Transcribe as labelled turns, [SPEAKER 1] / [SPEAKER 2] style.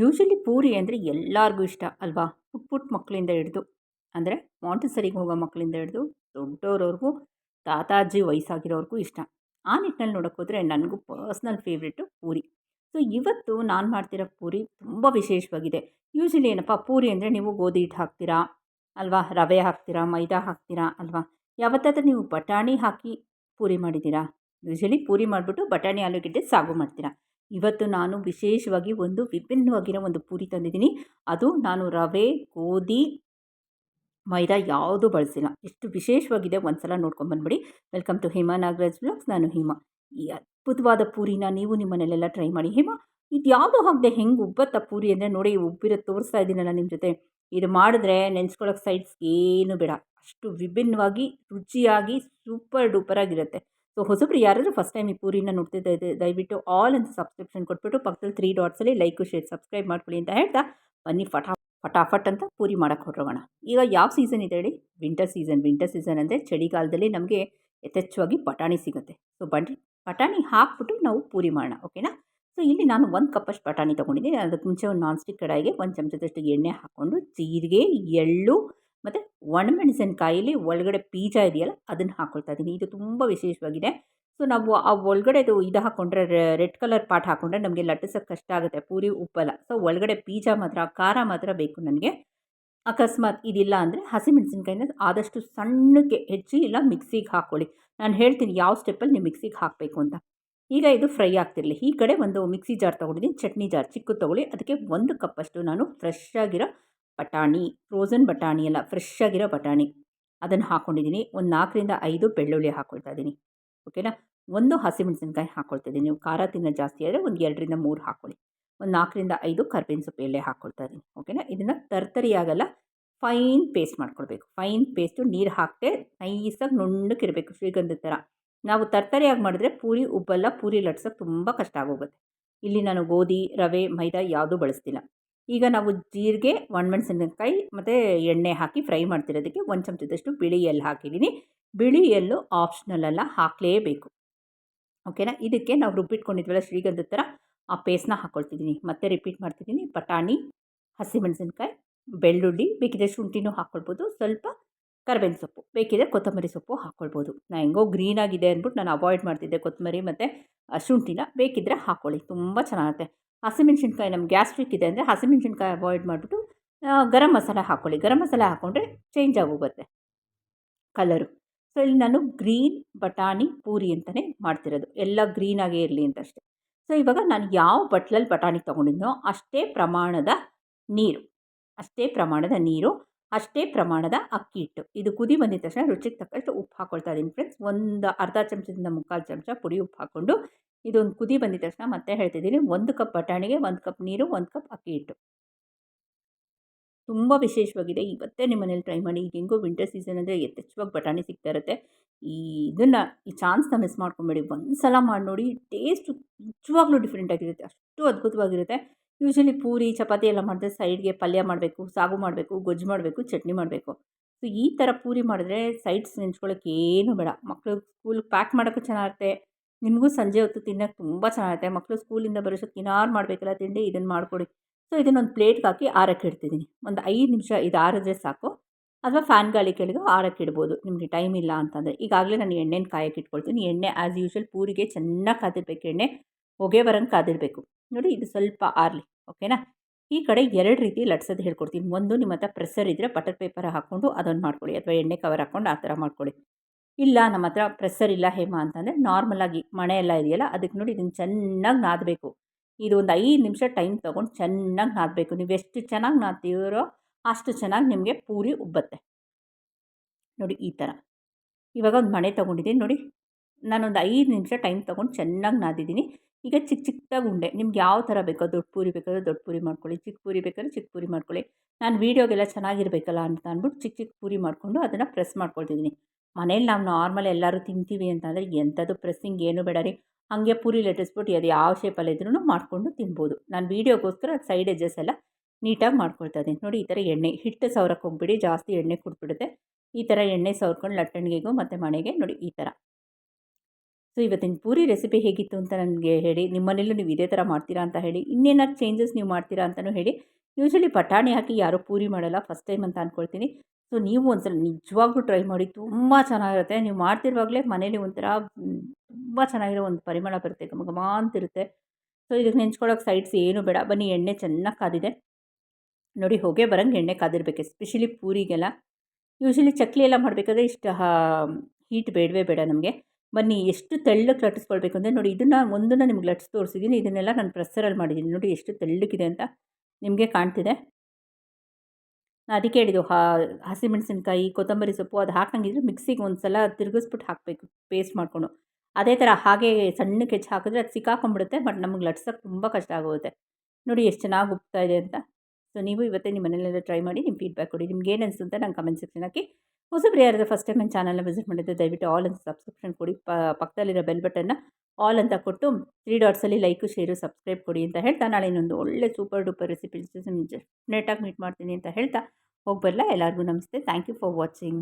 [SPEAKER 1] Usually puri ಅಂದರೆ ಎಲ್ಲರಿಗೂ ಇಷ್ಟ ಅಲ್ವಾ? ಪುಟ್ ಪುಟ್ ಮಕ್ಕಳಿಂದ ಹಿಡಿದು, ಅಂದರೆ ಮಾಂಟೆಸರಿಗೆ ಹೋಗೋ ಮಕ್ಕಳಿಂದ ಹಿಡಿದು ದೊಡ್ಡವ್ರವ್ರಿಗೂ ತಾತಾಜಿ ವಯಸ್ಸಾಗಿರೋರ್ಗೂ ಇಷ್ಟ. ಆ ನಿಟ್ಟಿನಲ್ಲಿ ನೋಡೋಕೆ ಹೋದರೆ ನನಗೂ ಪರ್ಸ್ನಲ್ ಫೇವ್ರೇಟು ಪೂರಿ. ಸೊ ಇವತ್ತು ನಾನು ಮಾಡ್ತಿರೋ ಪೂರಿ ತುಂಬ ವಿಶೇಷವಾಗಿದೆ. ಯೂಶಲಿ ಏನಪ್ಪ, ಪೂರಿ ಅಂದರೆ ನೀವು ಗೋಧಿ ಹಿಟ್ಟು ಹಾಕ್ತೀರಾ, ಅಲ್ವಾ? ರವೆ ಹಾಕ್ತೀರಾ, ಮೈದಾ ಹಾಕ್ತೀರಾ, ಅಲ್ವಾ? ಯಾವತ್ತಾದ್ರೂ ನೀವು ಬಟಾಣಿ ಹಾಕಿ ಪೂರಿ ಮಾಡಿದ್ದೀರಾ? ಯೂಶಲಿ ಪೂರಿ ಮಾಡಿಬಿಟ್ಟು ಬಟಾಣಿ, ಆಲೂಗೆಡ್ಡೆ ಸಾಗು ಮಾಡ್ತೀರಾ. ಇವತ್ತು ನಾನು ವಿಶೇಷವಾಗಿ ಒಂದು ವಿಭಿನ್ನವಾಗಿರೋ ಒಂದು ಪೂರಿ ತಂದಿದ್ದೀನಿ. ಅದು ನಾನು ರವೆ, ಗೋಧಿ, ಮೈದಾ ಯಾವುದೂ ಬಳಸಿಲ್ಲ. ಎಷ್ಟು ವಿಶೇಷವಾಗಿದೆ ಒಂದು ಸಲ ನೋಡ್ಕೊಂಬಂದ್ಬಿಡಿ welcome to Hema Nagaraj blogs. ನಾನು ಹೇಮಾ. ಈ ಅದ್ಭುತವಾದ ಪೂರಿನ ನೀವು ನಿಮ್ಮ ಟ್ರೈ ಮಾಡಿ. ಹೇಮಾ ಇದು ಯಾವುದೋ ಹಾಗೆ ಹೆಂಗೆ ಉಬ್ಬತ್ತ ಪೂರಿ ಅಂದರೆ ನೋಡಿ ಉಬ್ಬಿರೋದು ತೋರಿಸ್ತಾ ಇದ್ದೀನಲ್ಲ ನಿಮ್ಮ ಜೊತೆ. ಇದು ಮಾಡಿದ್ರೆ ನೆನೆಸ್ಕೊಳ್ಳೋಕೆ ಸೈಡ್ಸ್ ಏನು ಬೇಡ. ಅಷ್ಟು ವಿಭಿನ್ನವಾಗಿ ರುಚಿಯಾಗಿ ಸೂಪರ್ ಡೂಪರಾಗಿರುತ್ತೆ. ಸೊ ಹೊಸಬ್ರು ಯಾರಾದರೂ ಫಸ್ಟ್ ಟೈಮ್ ಈ ಪೂರಿನ ನೋಡ್ತಿದ್ದೆ ದಯವಿಟ್ಟು ಆಲ್ ಅಂತ ಸಬ್ಸ್ಕ್ರಿಪ್ಷನ್ ಕೊಟ್ಬಿಟ್ಟು ಪಕ್ಕದಲ್ಲಿ ತ್ರೀ ಡಾಟ್ಸಲ್ಲಿ ಲೈಕ್ ಶೇರ್ ಸಬ್ಸ್ಕ್ರೈಬ್ ಮಾಡ್ಕೊಳ್ಳಿ ಅಂತ ಹೇಳ್ತಾ ಬನ್ನಿ ಫಟಾ, ಫಟಾಫಟ್ ಅಂತ ಪೂರಿ ಮಾಡೋಕ್ಕೆ ಹೊರಡೋಣ. ಈಗ ಯಾವ ಸೀಸನ್ ಇದೆ ಹೇಳಿ? ವಿಂಟರ್ ಸೀಸನ್ ವಿಂಟರ್ ಸೀಸನ್ ಅಂದರೆ ಚಳಿಗಾಲದಲ್ಲಿ ನಮಗೆ ಯಥೇಚ್ಛವಾಗಿ ಬಟಾಣಿ ಸಿಗುತ್ತೆ. ಸೊ ಬನ್ನಿ ಬಟಾಣಿ ಹಾಕ್ಬಿಟ್ಟು ನಾವು ಪೂರಿ ಮಾಡೋಣ ಓಕೆನಾ ಸೊ ಇಲ್ಲಿ ನಾನು ಒಂದು ಕಪ್ಪಷ್ಟು ಬಟಾಣಿ ತೊಗೊಂಡಿದ್ದೀನಿ. ಅದಕ್ಕೆ ಮುಂಚೆ ಒಂದು ನಾನ್ ಸ್ಟಿಕ್ ಕಡಾಯಿಗೆ ಒಂದು ಚಮಚದಷ್ಟು ಎಣ್ಣೆ ಹಾಕ್ಕೊಂಡು ಜೀರಿಗೆ, ಎಳ್ಳು ಮತ್ತು ಒಣಮೆಣಸಿನ್ಕಾಯಲ್ಲಿ ಒಳಗಡೆ ಬೀಜ ಇದೆಯಲ್ಲ, ಅದನ್ನು ಹಾಕ್ಕೊಳ್ತಾ ಇದ್ದೀನಿ ಇದು ತುಂಬ ವಿಶೇಷವಾಗಿದೆ. ಸೊ, ನಾವು ಆ ಒಳಗಡೆದು ಇದು ಹಾಕ್ಕೊಂಡ್ರೆ ರೆಡ್ ಕಲರ್ ಪಾಟ್ ಹಾಕ್ಕೊಂಡ್ರೆ ನಮಗೆ ಲಟ್ಟಿಸೋಕ್ಕೆ ಕಷ್ಟ ಆಗುತ್ತೆ. ಪೂರಿ ಉಪ್ಪಲ್ಲ. ಸೊ, ಒಳಗಡೆ ಬೀಜ ಮಾತ್ರ, ಖಾರ ಮಾತ್ರ ಬೇಕು ನನಗೆ. ಅಕಸ್ಮಾತ್ ಇದಿಲ್ಲ ಅಂದರೆ ಹಸಿಮೆಣಸಿನ್ಕಾಯಿನ ಆದಷ್ಟು ಸಣ್ಣಕ್ಕೆ ಹೆಚ್ಚಿ ಇಲ್ಲ ಮಿಕ್ಸಿಗೆ ಹಾಕ್ಕೊಳ್ಳಿ ನಾನು ಹೇಳ್ತೀನಿ ಯಾವ ಸ್ಟೆಪ್ಪಲ್ಲಿ ನೀವು ಮಿಕ್ಸಿಗೆ ಹಾಕಬೇಕು ಅಂತ. ಈಗ ಇದು ಫ್ರೈ ಆಗ್ತಿರಲಿ. ಈ ಕಡೆ ಒಂದು ಮಿಕ್ಸಿ ಜಾರ್ ತೊಗೊಂಡಿದ್ದೀನಿ ಚಟ್ನಿ ಜಾರ್ ಚಿಕ್ಕದು ತೊಗೊಳ್ಳಿ. ಅದಕ್ಕೆ ಒಂದು ಕಪ್ಪಷ್ಟು ನಾನು ಫ್ರೆಶ್ ಆಗಿರೋ ಬಟಾಣಿ ಫ್ರೋಝನ್ ಬಟಾಣಿ ಅಲ್ಲ ಫ್ರೆಶ್ ಆಗಿರೋ ಬಟಾಣಿ. ಅದನ್ನು ಹಾಕ್ಕೊಂಡಿದ್ದೀನಿ ಒಂದು ನಾಲ್ಕರಿಂದ ಐದು ಬೆಳ್ಳುಳ್ಳಿ ಹಾಕ್ಕೊಳ್ತಾ ಇದ್ದೀನಿ. ಓಕೆನಾ ಒಂದು ಹಸಿಮೆಣಸಿನ್ಕಾಯಿ ಹಾಕ್ಕೊಳ್ತಿದ್ದೀನಿ ನೀವು ಖಾರ ತಿನ್ನೋ ಜಾಸ್ತಿ ಆದರೆ ಒಂದು ಎರಡರಿಂದ ಮೂರು ಹಾಕ್ಕೊಳ್ಳಿ ಒಂದು ನಾಲ್ಕರಿಂದ ಐದು ಕರ್ಬೇವಿನ ಸೊಪ್ಪು ಎಲೆ ಹಾಕ್ಕೊಳ್ತಾ ಇದ್ದೀನಿ. ಓಕೆನಾ ಇದನ್ನು ತರ್ತರಿಯಾಗಲ್ಲ ಫೈನ್ ಪೇಸ್ಟ್ ಮಾಡ್ಕೊಳ್ಬೇಕು. ಫೈನ್ ಪೇಸ್ಟು ನೀರು ಹಾಕದೆ ನೈಸಾಗಿ ನುಣ್ಣಕ್ಕಿರಬೇಕು ಶ್ರೀಗಂಧದ ಥರ ನಾವು ತರ್ತರಿಯಾಗಿ ಮಾಡಿದ್ರೆ ಪೂರಿ ಉಬ್ಬಲ್ಲ, ಪೂರಿ ಲಟ್ಸೋಕ್ಕೆ ತುಂಬ ಕಷ್ಟ ಆಗೋಗುತ್ತೆ. ಇಲ್ಲಿ ನಾನು ಗೋಧಿ, ರವೆ, ಮೈದಾ ಯಾವುದೂ ಬಳಸ್ತಿಲ್ಲ. ಈಗ ನಾವು ಜೀರಿಗೆ, ಒಣಮೆಣಸಿನಕಾಯಿ ಮತ್ತು ಎಣ್ಣೆ ಹಾಕಿ ಫ್ರೈ ಮಾಡ್ತಿರೋದಕ್ಕೆ ಒಂದು ಚಮಚದಷ್ಟು ಬಿಳಿ ಎಲ್ಲಿ ಹಾಕಿದ್ದೀನಿ ಬಿಳಿ ಎಲ್ಲು ಆಪ್ಷನಲ್ ಅಲ್ಲ, ಹಾಕಲೇಬೇಕು. ಓಕೆನಾ ಇದಕ್ಕೆ ನಾವು ರುಬ್ಬಿಟ್ಕೊಂಡಿದ್ವಲ್ಲ ಶ್ರೀಗಂಧದ ಥರ ಆ ಪೇಸ್ಟ್ನ ಹಾಕ್ಕೊಳ್ತಿದ್ದೀನಿ ಮತ್ತೆ ರಿಪೀಟ್ ಮಾಡ್ತಿದ್ದೀನಿ ಬಟಾಣಿ, ಹಸಿಮೆಣಸಿನ್ಕಾಯಿ, ಬೆಳ್ಳುಳ್ಳಿ, ಬೇಕಿದ್ರೆ ಶುಂಠಿನೂ ಹಾಕ್ಕೊಳ್ಬೋದು ಸ್ವಲ್ಪ ಕರ್ಬೇವಿನ ಸೊಪ್ಪು, ಬೇಕಿದ್ರೆ ಕೊತ್ತಂಬರಿ ಸೊಪ್ಪು ಹಾಕ್ಕೊಳ್ಬೋದು ನಾನು ಹೆಂಗೋ ಗ್ರೀನ್ ಆಗಿದೆ ಅಂದ್ಬಿಟ್ಟು ನಾನು ಅವಾಯ್ಡ್ ಮಾಡ್ತಿದ್ದೆ ಕೊತ್ತಂಬರಿ ಮತ್ತು ಶುಂಠಿನ ಬೇಕಿದ್ದರೆ ಹಾಕ್ಕೊಳ್ಳಿ ತುಂಬ ಚೆನ್ನಾಗುತ್ತೆ. ಹಸಿಮೆಣ್ಸಿನ್ಕಾಯಿ ನಮ್ಮ ಗ್ಯಾಸ್ಟ್ರಿಕ್ ಇದೆ ಅಂದರೆ ಹಸಿಮೆಣ್ಸಿನ್ಕಾಯಿ ಅವಾಯ್ಡ್ ಮಾಡಿಬಿಟ್ಟು ಗರಂ ಮಸಾಲೆ ಹಾಕ್ಕೊಳ್ಳಿ ಗರಂ ಮಸಾಲೆ ಹಾಕ್ಕೊಂಡ್ರೆ ಚೇಂಜ್ ಆಗೋಗುತ್ತೆ ಕಲರು ಸೊ ಇಲ್ಲಿ ನಾನು ಗ್ರೀನ್ ಬಟಾಣಿ, ಪೂರಿ ಅಂತಲೇ ಮಾಡ್ತಿರೋದು. ಎಲ್ಲ ಗ್ರೀನಾಗೇ ಇರಲಿ ಅಂತ ಅಷ್ಟೇ ಸೊ ಇವಾಗ ನಾನು ಯಾವ ಬಟ್ಲಲ್ಲಿ ಬಟಾಣಿ ತೊಗೊಂಡಿದ್ನೋ ಅಷ್ಟೇ ಪ್ರಮಾಣದ ನೀರು. ಅಷ್ಟೇ ಪ್ರಮಾಣದ ನೀರು, ಅಷ್ಟೇ ಪ್ರಮಾಣದ ಅಕ್ಕಿ ಹಿಟ್ಟು. ಇದು ಕುದಿ ಬಂದಿದ ತಕ್ಷಣ ರುಚಿಗೆ ತಕ್ಕಷ್ಟು ಉಪ್ಪು ಹಾಕ್ಕೊಳ್ತಾ ಇದ್ದೀನಿ ಫ್ರೆಂಡ್ಸ್ ಒಂದು ಅರ್ಧ ಚಮಚದಿಂದ ಮುಕ್ಕಾಲು ಚಮಚ ಪುಡಿ ಉಪ್ಪು ಹಾಕ್ಕೊಂಡು ಇದೊಂದು ಕುದಿ ಬಂದಿದ ತಕ್ಷಣ ಮತ್ತೆ ಹೇಳ್ತಿದ್ದೀನಿ, ಒಂದು ಕಪ್ ಬಟಾಣಿಗೆ ಒಂದು ಕಪ್ ನೀರು, ಒಂದು ಕಪ್ ಅಕ್ಕಿ ಹಿಟ್ಟು. ತುಂಬ ವಿಶೇಷವಾಗಿದೆ. ಇವತ್ತೇ ನಿಮ್ಮ ಮನೇಲಿ ಟ್ರೈ ಮಾಡಿ. ಈಗ ಹೆಂಗೋ ವಿಂಟರ್ ಸೀಸನ್ ಅಂದರೆ ಯಥೇಚ್ಛವಾಗಿ ಬಟಾಣಿ ಸಿಗ್ತಾ ಇರುತ್ತೆ. ಈ ಇದನ್ನು ಈ ಚಾನ್ಸ್ನ ಮಿಸ್ ಮಾಡ್ಕೊಬೇಡಿ. ಒಂದು ಸಲ ಮಾಡಿ ನೋಡಿ ಟೇಸ್ಟು ನಿಜವಾಗ್ಲೂ ಡಿಫ್ರೆಂಟ್ ಆಗಿರುತ್ತೆ. ಅಷ್ಟು ಅದ್ಭುತವಾಗಿರುತ್ತೆ. ಯೂಶ್ವಲಿ ಪೂರಿ, ಚಪಾತಿ ಎಲ್ಲ ಮಾಡಿದ್ರೆ ಸೈಡ್ಗೆ ಪಲ್ಯ ಮಾಡಬೇಕು, ಸಾಗು ಮಾಡಬೇಕು, ಗೊಜ್ಜು ಮಾಡಬೇಕು, ಚಟ್ನಿ ಮಾಡಬೇಕು. ಸೊ ಈ ಥರ ಪೂರಿ ಮಾಡಿದ್ರೆ ಸೈಡ್ಸ್ ನೆಂಚ್ಕೊಳ್ಳೋಕೆ ಏನು ಬೇಡ. ಮಕ್ಕಳು ಸ್ಕೂಲ್ ಪ್ಯಾಕ್ ಮಾಡೋಕ್ಕೂ ಚೆನ್ನಾಗಿರುತ್ತೆ. ನಿಮಗೂ ಸಂಜೆ ಹೊತ್ತು ತಿನ್ನೋಕ್ಕೆ ತುಂಬ ಚೆನ್ನಾಗುತ್ತೆ. ಮಕ್ಕಳು ಸ್ಕೂಲಿಂದ ಬರೋಷ್ಟೊತ್ತಿಗೆ ಏನಾರು ಮಾಡಬೇಕಲ್ಲ ತಿಂಡಿ ಇದನ್ನು ಮಾಡಿಕೊಡಿ. ಸೊ, ಇದನ್ನೊಂದು ಪ್ಲೇಟ್ಗೆ ಹಾಕಿ ಆರಕ್ಕೆ ಇಡ್ತಿದ್ದೀನಿ ಒಂದು ಐದು ನಿಮಿಷ ಇದು ಆರಿದ್ರೆ ಸಾಕು. ಅಥವಾ ಫ್ಯಾನ್ ಗಾಳಿ ಕೆಳಗೆ ಆರಕ್ಕೆ ಇಡ್ಬೋದು. ನಿಮಗೆ ಟೈಮ್ ಇಲ್ಲ ಅಂತಂದರೆ. ಈಗಾಗಲೇ ನಾನು ಎಣ್ಣೆನ ಕಾಯಕ್ಕೆ ಇಟ್ಕೊಳ್ತೀನಿ. ಎಣ್ಣೆ ಆ್ಯಸ್ ಯೂಶ್ವಲ್ ಪೂರಿಗೆ ಚೆನ್ನಾಗಿ ಕಾದಿರ್ಬೇಕು. ಎಣ್ಣೆ ಹೊಗೆ ಬರೋಂಗೆ ಕಾದಿರಬೇಕು. ನೋಡಿ, ಇದು ಸ್ವಲ್ಪ ಆರಲಿ. ಓಕೆನಾ? ಈ ಕಡೆ ಎರಡು ರೀತಿ ಲಟ್ಸೋದು ಹೇಳ್ಕೊಡ್ತೀನಿ. ಒಂದು ನಿಮ್ಮ ಹತ್ರ ಪ್ರೆಸ್ಸರ್ ಇದ್ದರೆ ಬಟರ್ ಪೇಪರ್ ಹಾಕ್ಕೊಂಡು ಅದನ್ನು ಮಾಡ್ಕೊಳ್ಳಿ ಅಥವಾ ಎಣ್ಣೆ ಕವರ್ ಹಾಕ್ಕೊಂಡು ಆ ಥರ ಮಾಡ್ಕೊಳ್ಳಿ ಇಲ್ಲ, ನಮ್ಮ ಹತ್ರ ಪ್ರೆಸ್ಸರ್ ಇಲ್ಲ ಹೇಮ ಅಂತಂದರೆ ನಾರ್ಮಲಾಗಿ ಮಣೆ ಎಲ್ಲ ಇದೆಯಲ್ಲ, ಅದಕ್ಕೆ ನೋಡಿ ಇದನ್ನು ಚೆನ್ನಾಗಿ ನಾದಬೇಕು. ಇದು ಒಂದು ಐದು ನಿಮಿಷ ಟೈಮ್ ತೊಗೊಂಡು ಚೆನ್ನಾಗಿ ನಾದಬೇಕು. ನೀವು ಎಷ್ಟು ಚೆನ್ನಾಗಿ ನಾದ್ತೀರೋ ಅಷ್ಟು ಚೆನ್ನಾಗಿ ನಿಮಗೆ ಪೂರಿ ಉಬ್ಬತ್ತೆ. ನೋಡಿ ಈ ಥರ ಇವಾಗ ಒಂದು ಮಣೆ ತೊಗೊಂಡಿದ್ದೀನಿ ನೋಡಿ. ನಾನೊಂದು ಐದು ನಿಮಿಷ ಟೈಮ್ ತೊಗೊಂಡು ಚೆನ್ನಾಗಿ ನಾದಿದ್ದೀನಿ. ಈಗ ಚಿಕ್ಕ ಚಿಕ್ಕದಾಗಿ ಉಂಡೆ. ನಿಮ್ಗೆ ಯಾವ ಥರ ಬೇಕೋ, ದೊಡ್ಡ ಪೂರಿ ಬೇಕಾದ್ರೆ ದೊಡ್ಡ ಪೂರಿ ಮಾಡ್ಕೊಳ್ಳಿ ಚಿಕ್ಕ ಪೂರಿ ಬೇಕಾದ್ರೆ ಚಿಕ್ಕ ಪೂರಿ ಮಾಡ್ಕೊಳ್ಳಿ. ನಾನು ವೀಡಿಯೋಗೆಲ್ಲ ಚೆನ್ನಾಗಿರ್ಬೇಕಲ್ಲ ಅಂತ ಅಂದ್ಬಿಟ್ಟು ಚಿಕ್ಕ ಚಿಕ್ಕ ಪೂರಿ ಮಾಡಿಕೊಂಡು ಅದನ್ನು ಪ್ರೆಸ್ ಮಾಡ್ಕೊಳ್ತಿದ್ದೀನಿ. ಮನೇಲಿ ನಾವು ನಾರ್ಮಲ್ ಎಲ್ಲರೂ ತಿಂತೀವಿ ಅಂತಂದರೆ ಎಂಥದ್ದು ಪ್ರೆಸ್ಸಿಂಗ್ ಏನು ಬೇಡ ರೀ. ಹಾಗೆ ಪೂರಿ ಲಟ್ಟಿಸ್ಬಿಟ್ಟು ಅದು ಯಾವ ಶೇಪಲ್ಲಿದ್ರೂ ಮಾಡಿಕೊಂಡು ತಿನ್ಬೋದು. ನಾನು ವೀಡಿಯೋಗೋಸ್ಕರ ಸೈಡ್ ಎಜ್ಜಸ್ ಎಲ್ಲ ನೀಟಾಗಿ ಮಾಡ್ಕೊಳ್ತಾ ಇದ್ದೀನಿ. ನೋಡಿ, ಈ ಥರ ಎಣ್ಣೆ, ಹಿಟ್ಟು ಸವರಕ್ಕೆ ಹೋಗ್ಬಿಡಿ, ಜಾಸ್ತಿ ಎಣ್ಣೆ ಕುಟ್ಬಿಡುತ್ತೆ ಈ ಥರ ಎಣ್ಣೆ ಸವರ್ಕೊಂಡು ಲಟ್ಟಣಿಗೆಗೂ ಮತ್ತು ಮನೆಗೆ ನೋಡಿ ಈ ಥರ. ಸೊ ಇವತ್ತಿನ ಪೂರಿ ರೆಸಿಪಿ ಹೇಗಿತ್ತು ಅಂತ ನನಗೆ ಹೇಳಿ ನಿಮ್ಮ ಮನೇಲೂ ನೀವು ಇದೇ ಥರ ಮಾಡ್ತೀರಾ ಅಂತ ಹೇಳಿ, ಇನ್ನೇನಾದ್ರು ಚೇಂಜಸ್ ನೀವು ಮಾಡ್ತೀರಾ ಅಂತಲೂ ಹೇಳಿ ಯೂಶ್ವಲಿ ಬಟಾಣಿ ಹಾಕಿ ಯಾರೂ ಪೂರಿ ಮಾಡಲ್ಲ ಫಸ್ಟ್ ಟೈಮ್ ಅಂತ ಅಂದ್ಕೊಳ್ತೀನಿ ಸೊ ನೀವು ಒಂದ್ಸಲ ನಿಜವಾಗ್ಲೂ ಟ್ರೈ ಮಾಡಿ, ತುಂಬ ಚೆನ್ನಾಗಿರುತ್ತೆ. ನೀವು ಮಾಡ್ತಿರುವಾಗಲೇ ಮನೇಲಿ ಒಂಥರ ತುಂಬ ಚೆನ್ನಾಗಿರೋ ಒಂದು ಪರಿಮಳ ಬರುತ್ತೆ, ಘಮ ಘಮ ಅಂತಿರುತ್ತೆ. ಸೊ ಇದಕ್ಕೆ ನೆಂಚ್ಕೊಳ್ಳೋಕೆ ಸೈಡ್ಸ್ ಏನು ಬೇಡ. ಬನ್ನಿ, ಎಣ್ಣೆ ಚೆನ್ನಾಗಿ ಕಾದಿದೆ. ನೋಡಿ, ಹೊಗೆ ಬರೋಂಗೆ ಎಣ್ಣೆ ಕಾದಿರ್ಬೇಕು, ಎಸ್ಪೆಷಲಿ ಪೂರಿಗೆಲ್ಲ. ಯೂಶಲಿ ಚಕ್ಲಿ ಎಲ್ಲ ಮಾಡಬೇಕಾದ್ರೆ ಇಷ್ಟು ಹೀಟ್ ಬೇಡವೇ ಬೇಡ ನಮಗೆ. ಬನ್ನಿ, ಎಷ್ಟು ತೆಳ್ಳಗೆ ಲಟ್ಟಿಸ್ಕೊಳ್ಬೇಕು ಅಂದರೆ ನೋಡಿ, ಇದನ್ನು ಒಂದನ್ನು ನಿಮ್ಗೆ ಲಟ್ಸ್ ತೋರಿಸಿದ್ದೀನಿ ಇದನ್ನೆಲ್ಲ ನಾನು ಪ್ರೆಸ್ಸರಲ್ಲಿ ಮಾಡಿದ್ದೀನಿ ನೋಡಿ, ಎಷ್ಟು ತೆಳ್ಳಗಿದೆ ಅಂತ ನಿಮಗೆ ಕಾಣ್ತಿದೆ. ಅದಕ್ಕೆ ಹೇಳಿದ್ದು ಹಸಿಮೆಣಸಿನ್ಕಾಯಿ ಕೊತ್ತಂಬರಿ ಸೊಪ್ಪು ಅದು ಹಾಕಂಗಿದ್ರೆ ಮಿಕ್ಸಿಗೆ ಒಂದು ಸಲ ತಿರುಗಿಸ್ಬಿಟ್ಟು ಹಾಕಬೇಕು, ಪೇಸ್ಟ್ ಮಾಡಿಕೊಂಡು. ಅದೇ ಥರ ಹಾಗೆ ಸಣ್ಣಕ್ಕೆ ಹೆಚ್ಚು ಹಾಕಿದ್ರೆ ಅದು ಸಿಕ್ಕಾಕೊಂಡ್ಬಿಡುತ್ತೆ, ಬಟ್ ನಮಗೆ ಲಟ್ಸೋಕ್ಕೆ ತುಂಬ ಕಷ್ಟ ಆಗುತ್ತೆ ನೋಡಿ ಎಷ್ಟು ಚೆನ್ನಾಗಿ ಉಪ್ತಾ ಇದೆ ಅಂತ. ಸೊ, ನೀವು ಇವತ್ತೇ ನಿಮ್ಮ ಮನೆಯಲ್ಲೆಲ್ಲ ಟ್ರೈ ಮಾಡಿ ನಿಮ್ಮ ಫೀಡ್ಬ್ಯಾಕ್ ಕೊಡಿ. ನಿಮ್ಗೆ ಏನು ಅನಿಸುತ್ತೆ ನಂಗೆ ಕಮೆಂಟ್ ಸೆಕ್ಷನ್ ಹಾಕಿ. ಹೊಸಬ್ರು ಯಾರಾದರೂ ಫಸ್ಟ್ ಟೈಮ್ ನನ್ನ ಚಾನಲ್ನ ವಿಸಿಟ್ ಮಾಡಿದ್ರೆ ದಯವಿಟ್ಟು ಆಲ್ ಅಂತ ಸಬ್ಸ್ಕ್ರಿಪ್ಷನ್ ಕೊಡಿ. ಪಕ್ಕದಲ್ಲಿರೋ ಬೆಲ್ ಬಟನ್ನ ಆಲ್ ಅಂತ ಕೊಟ್ಟು ತ್ರೀ ಡಾಟ್ಸಲ್ಲಿ ಲೈಕು ಶೇರು ಸಬ್ಸ್ಕ್ರೈಬ್ ಕೊಡಿ ಅಂತ ಹೇಳ್ತಾ, ನಾಳೆ ಇನ್ನೊಂದು ಒಳ್ಳೆ ಸೂಪರ್ ಡೂಪರ್ ರೆಸಿಪಿ ಡೆಫಿನೆಟಾಗಿ ಮೀಟ್ ಮಾಡ್ತೀನಿ ಅಂತ ಹೇಳ್ತಾ, ಹೋಗಿ ಎಲ್ಲರಿಗೂ ನಮಸ್ತೆ. Thank you for watching